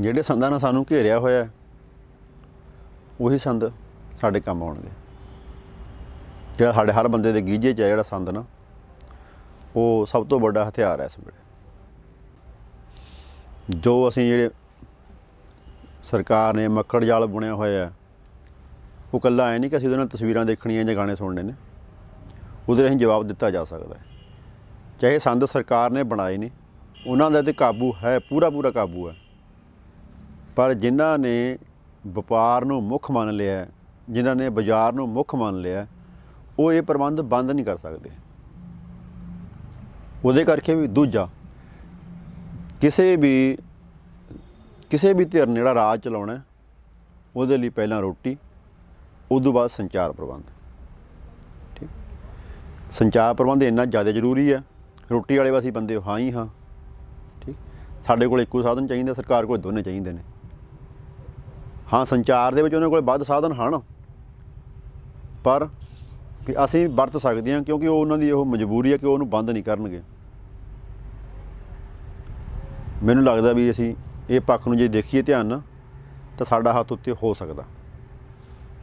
ਜਿਹੜੇ ਸੰਦਾਂ ਨਾਲ ਸਾਨੂੰ ਘੇਰਿਆ ਹੋਇਆ ਉਹੀ ਸੰਦ ਸਾਡੇ ਕੰਮ ਆਉਣਗੇ। ਜਿਹੜਾ ਸਾਡੇ ਹਰ ਬੰਦੇ ਦੇ ਗੀਜੇ 'ਚ ਹੈ, ਜਿਹੜਾ ਸੰਦ ਨਾ, ਉਹ ਸਭ ਤੋਂ ਵੱਡਾ ਹਥਿਆਰ ਹੈ ਇਸ ਵੇਲੇ। ਜੋ ਅਸੀਂ ਜਿਹੜੇ ਸਰਕਾਰ ਨੇ ਮੱਕੜ ਜਾਲ ਬੁਣਿਆ ਹੋਇਆ ਹੈ, ਉਹ ਕੱਲਾ ਐ ਨਹੀਂ ਕਿ ਅਸੀਂ ਉਹਦੇ ਨਾਲ ਤਸਵੀਰਾਂ ਦੇਖਣੀਆਂ ਜਾਂ ਗਾਣੇ ਸੁਣਨੇ ਨੇ। ਉਹਦੇ ਰਾਹੀਂ ਜਵਾਬ ਦਿੱਤਾ ਜਾ ਸਕਦਾ ਹੈ। ਚਾਹੇ ਸੰਦ ਸਰਕਾਰ ਨੇ ਬਣਾਏ ਨੇ, ਉਹਨਾਂ ਦਾ ਤੇ ਕਾਬੂ ਹੈ ਪੂਰਾ ਪੂਰਾ ਕਾਬੂ ਹੈ। ਪਰ ਜਿਨ੍ਹਾਂ ਨੇ ਵਪਾਰ ਨੂੰ ਮੁੱਖ ਮੰਨ ਲਿਆ ਜਿਨ੍ਹਾਂ ਨੇ ਬਾਜ਼ਾਰ ਨੂੰ ਮੁੱਖ ਮੰਨ ਲਿਆ ਉਹ ਇਹ ਪ੍ਰਬੰਧ ਬੰਦ ਨਹੀਂ ਕਰ ਸਕਦੇ। ਉਹਦੇ ਕਰਕੇ ਵੀ ਦੂਜਾ, ਕਿਸੇ ਵੀ ਕਿਸੇ ਵੀ ਧਿਰ ਨੇ ਜਿਹੜਾ ਰਾਜ ਚਲਾਉਣਾ ਉਹਦੇ ਲਈ ਪਹਿਲਾਂ ਰੋਟੀ ਉਦੋਂ ਬਾਅਦ ਸੰਚਾਰ ਪ੍ਰਬੰਧ। ਠੀਕ? ਸੰਚਾਰ ਪ੍ਰਬੰਧ ਇੰਨਾ ਜ਼ਿਆਦਾ ਜ਼ਰੂਰੀ ਹੈ, ਰੋਟੀ ਵਾਲੇ ਵਾਸੀ ਬੰਦੇ ਹਾਂ ਹੀ ਹਾਂ। ਠੀਕ? ਸਾਡੇ ਕੋਲ ਇੱਕੋ ਸਾਧਨ ਚਾਹੀਦਾ, ਸਰਕਾਰ ਕੋਲ ਦੋਨੇ ਚਾਹੀਦੇ ਨੇ। ਹਾਂ, ਸੰਚਾਰ ਦੇ ਵਿੱਚ ਉਹਨਾਂ ਕੋਲ ਵੱਧ ਸਾਧਨ ਹਨ। ਪਰ ਵੀ ਅਸੀਂ ਵਰਤ ਸਕਦੇ ਹਾਂ ਕਿਉਂਕਿ ਉਹ ਉਹਨਾਂ ਦੀ ਉਹ ਮਜਬੂਰੀ ਹੈ ਕਿ ਉਹਨੂੰ ਬੰਦ ਨਹੀਂ ਕਰਨਗੇ। ਮੈਨੂੰ ਲੱਗਦਾ ਵੀ ਅਸੀਂ ਇਹ ਪੱਖ ਨੂੰ ਜੇ ਦੇਖੀਏ ਧਿਆਨ ਨਾਲ ਤਾਂ ਸਾਡਾ ਹੱਥ ਉੱਤੇ ਹੋ ਸਕਦਾ।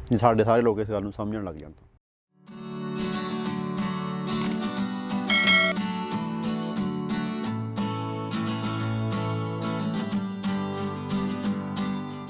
ਜੇ ਸਾਡੇ ਸਾਰੇ ਲੋਕ ਇਸ ਗੱਲ ਨੂੰ ਸਮਝਣ ਲੱਗ ਜਾਣ